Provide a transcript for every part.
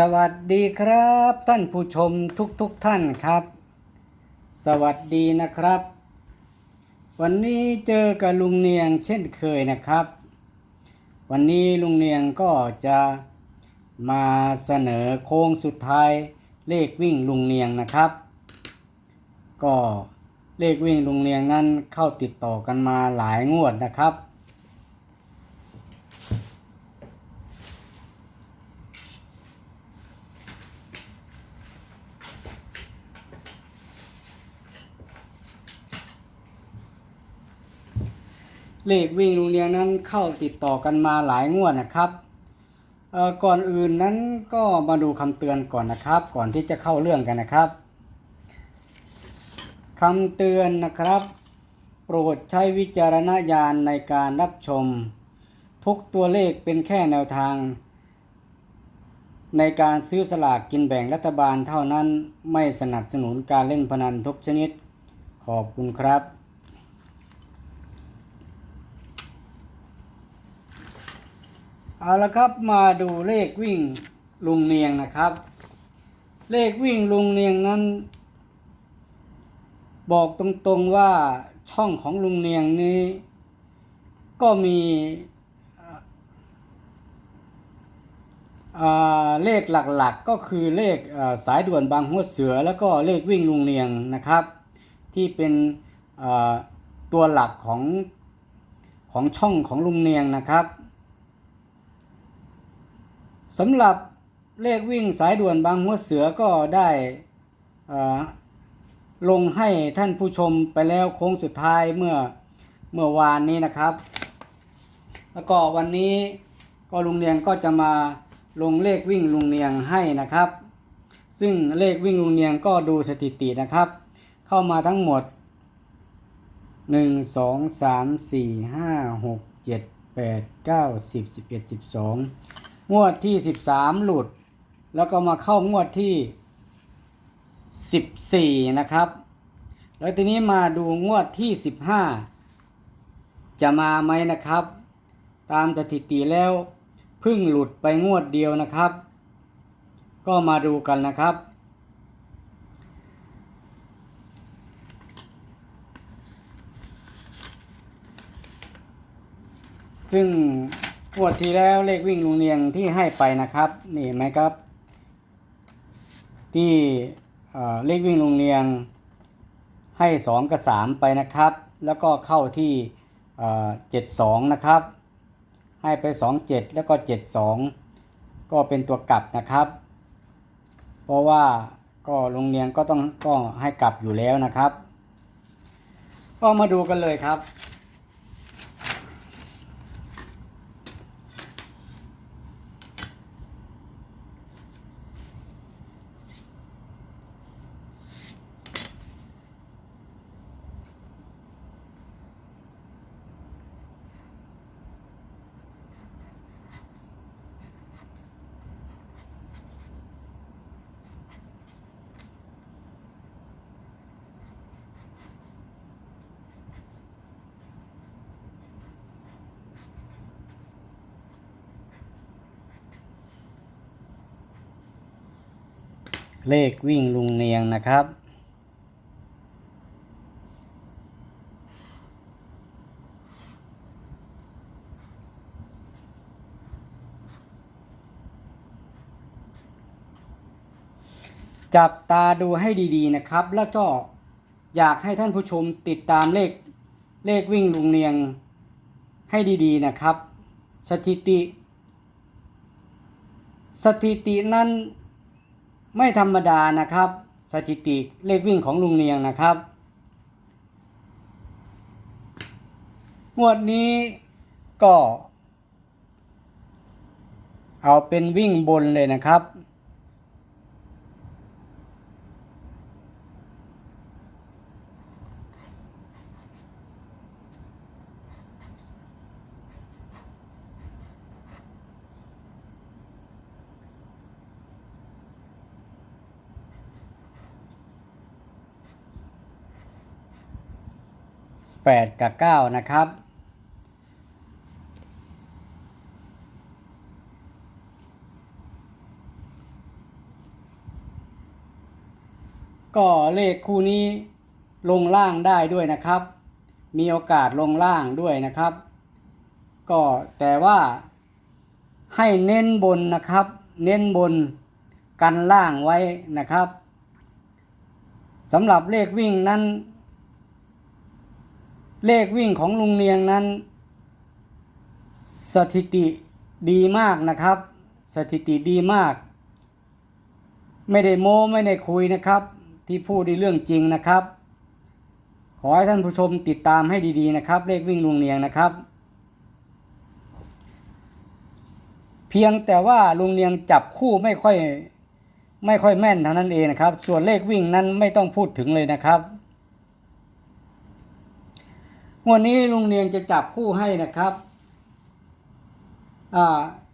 สวัสดีครับท่านผู้ชมทุกทุกๆท่านครับ สวัสดีนะครับ วันนี้เจอกับลุงเนียงเช่นเคยนะครับ วันนี้ลุงเนียงก็จะมาเสนอโค้งสุดท้ายเลขวิ่งลุงเนียงนะครับ ก็เลขวิ่งลุงเนียงนั้นเข้าติดต่อกันมาหลายงวดนะครับ เลขวิ่งโรงเรียนนั้นเข้าติดต่อกันมาหลายงวดนะครับก่อนอื่นนั้นก็มาดูคำเตือนก่อนนะครับ ก่อนที่จะเข้าเรื่องกันนะครับคำเตือนนะครับ โปรดใช้วิจารณญาณในการรับชม ทุกตัวเลขเป็นแค่แนวทาง ในการซื้อสลากกินแบ่งรัฐบาลเท่านั้นไม่สนับสนุนการเล่นพนันทุกชนิด ขอบคุณครับ เอาละครับมาดูเลขวิ่งลุงเนียงนะครับ เลขวิ่งลุงเนียงนั้น บอกตรงๆว่าช่องของลุงเนียงนี้ ก็มีเลขหลักๆก็คือเลขสายด่วนบางหัวเสือ แล้วก็เลขวิ่งลุงเนียงนะครับ ที่เป็นตัวหลักของของช่องของลุงเนียงนะครับ สำหรับเลขวิ่งสายด่วนบางหัวเสือก็ได้ลงให้ท่านผู้ชมไปแล้วโค้งสุดท้ายเมื่อเมื่อวานนี้นะครับ แล้วก็วันนี้ก็ลุงเนียงก็จะมาลงเลขวิ่งลุงเนียงให้นะครับ ซึ่งเลขวิ่งลุงเนียงก็ดูสถิตินะครับ เข้ามาทั้งหมด 1 2 3 4 5 6 7 8 9 10 11 12 งวดที่13หลุด แล้วก็มาเข้างวดที่14นะครับ แล้วทีนี้มาดูงวดที่15จะมาไหมนะครับ ตามสถิติแล้วเพิ่งหลุดไปงวดเดียวนะครับ ก็มาดูกันนะครับซึ่ง งวดที่แล้วเลขวิ่งลุงเนียงที่ให้ไปนะครับ นี่ไหมครับ ที่เลขวิ่งลุงเนียงให้สองกับสามไปนะครับ แล้วก็เข้าที่เจ็ดสองนะครับ ให้ไปสองเจ็ดแล้วก็เจ็ดสองก็เป็นตัวกลับนะครับ เพราะว่าก็โรงเรียนก็ต้องก็ให้กลับอยู่แล้วนะครับ ก็มาดูกันเลยครับ เลขวิ่งลุงเนียงนะครับ จับตาดูให้ดีๆนะครับ แล้วก็อยากให้ท่านผู้ชมติดตามเลขเลขวิ่งลุงเนียงให้ดีๆนะครับ สถิติ สถิตินั้น ไม่ธรรมดานะครับ สถิติเลขวิ่งของลุงเนียงนะครับ งวดนี้ก็ เอาเป็นวิ่งบนเลยนะครับ 8 กับ 9 นะครับ ก็เลขคู่นี้ลงล่างได้ด้วยนะครับ มีโอกาสลงล่างด้วยนะครับ ก็แต่ว่าให้เน้นบนนะครับ เน้นบนกันล่างไว้นะครับสำหรับเลขวิ่งนั้น เลขวิ่งของลุงเนียงนั้น สถิติดีมากนะครับ สถิติดีมาก ไม่ได้โม้ไม่ได้คุยนะครับ ที่พูดในเรื่องจริงนะครับ ขอให้ท่านผู้ชมติดตามให้ดีๆนะครับ เลขวิ่งลุงเนียงนะครับ เพียงแต่ว่าลุงเนียงจับคู่ไม่ค่อยไม่ค่อยแม่นเท่านั้นเองนะครับ ส่วนเลขวิ่งนั้นไม่ต้องพูดถึงเลยนะครับ งวันนี้ลุงเนียงจะจับคู่ให้นะครับ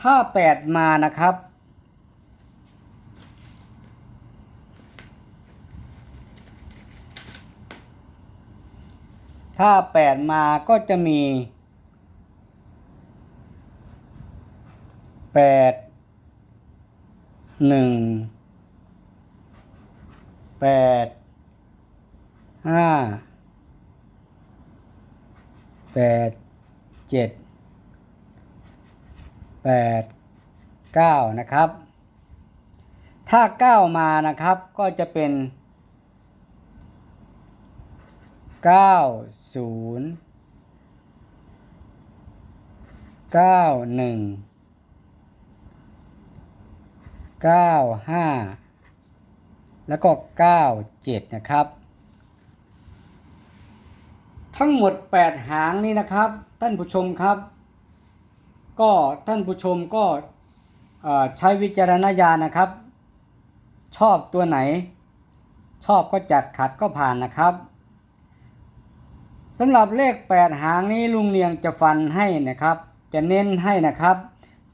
ถ้าแปดมานะครับ ถ้าแปดมาก็จะมีแปดหนึ่งแปดห้า แปดเจ็ดแปดเก้านะครับ ถ้าเก้ามานะครับก็จะเป็นเก้าศูนย์เก้าหนึ่งเก้าห้าแล้วก็เก้าเจ็ดนะครับ ทั้งหมด 8 หางนี้นะครับ ท่านผู้ชมครับ ก็ท่านผู้ชมก็ใช้วิจารณญาณนะครับ ชอบตัวไหน ชอบก็จัดขัดก็ผ่านนะครับสำหรับเลข 8 หางนี้ลุงเนียงจะฟันให้นะครับ จะเน้นให้นะครับ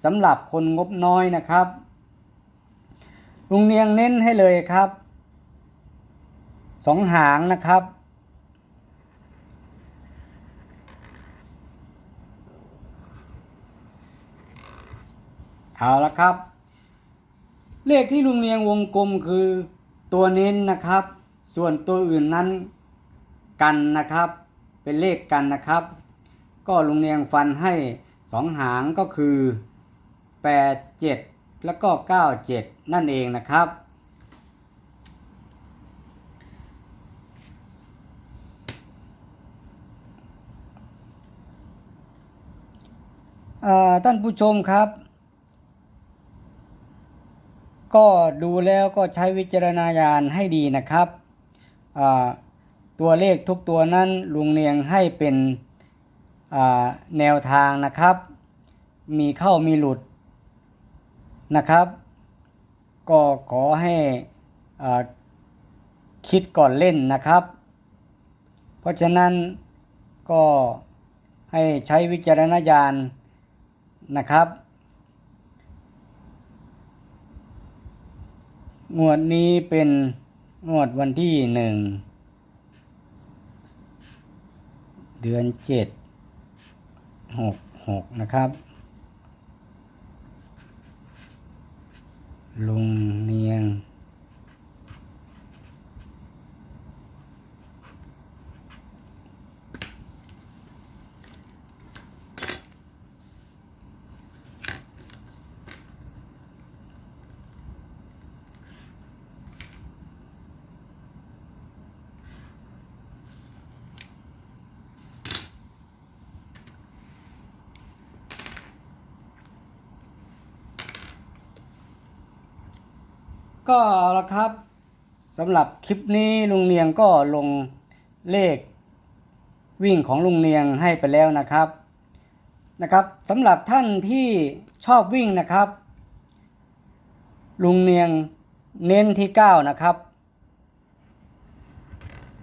สำหรับคนงบน้อยนะครับ ลุงเนียงเน้นให้เลยครับสองหางนะครับ เอาละครับ เลขที่ลุงเนียงวงกลมคือตัวเน้นนะครับ ส่วนตัวอื่นนั้นกันนะครับ เป็นเลขกันนะครับ ก็ลุงเนียงฟันให้สองหางก็คือ 8 7 แล้วก็ 9 7 นั่นเองนะครับ ท่านผู้ชมครับ ก็ดูแล้วก็ใช้วิจารณญาณให้ดีนะครับ ตัวเลขทุกตัวนั้นลุงเนียงให้เป็นแนวทางนะครับ มีเข้ามีหลุดนะครับ ก็ขอให้อ่าคิดก่อนเล่นนะครับ เพราะฉะนั้นก็ให้ใช้วิจารณญาณนะครับ งวดนี้เป็นงวดวันที่หนึ่ง เดือนเจ็ดหกหกนะครับ ลุงเนียง ก็เอาละครับสำหรับคลิปนี้ลุงเนียงก็ลงเลขวิ่งของลุงเนียงให้ไปแล้วนะครับนะครับสำหรับท่านที่ชอบวิ่งนะครับ ลุงเนียงเน้นที่ 9 นะครับ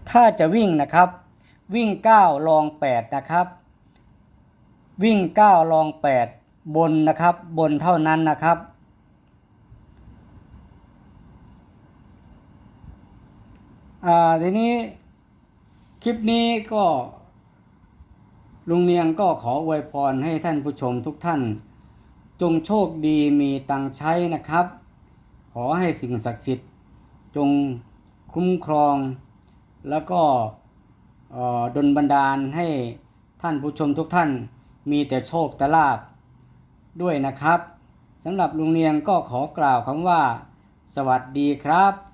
ถ้าจะวิ่งนะครับ วิ่ง 9 ลอง 8 นะครับ วิ่ง 9 ลอง 8 บนนะครับบนเท่านั้นนะครับ อ่าทีนี้คลิปนี้ก็ลุงเนียงก็ขออวยพรให้ท่านผู้ชมทุกท่าน จงโชคดีมีตังใช้นะครับ ขอให้สิ่งศักดิ์สิทธิ์ จงคุ้มครอง แล้วก็ดลบันดาลให้ท่านผู้ชมทุกท่าน มีแต่โชคแต่ลาบด้วยนะครับสำหรับลุงเนียงก็ขอกล่าวคำว่า สวัสดีครับ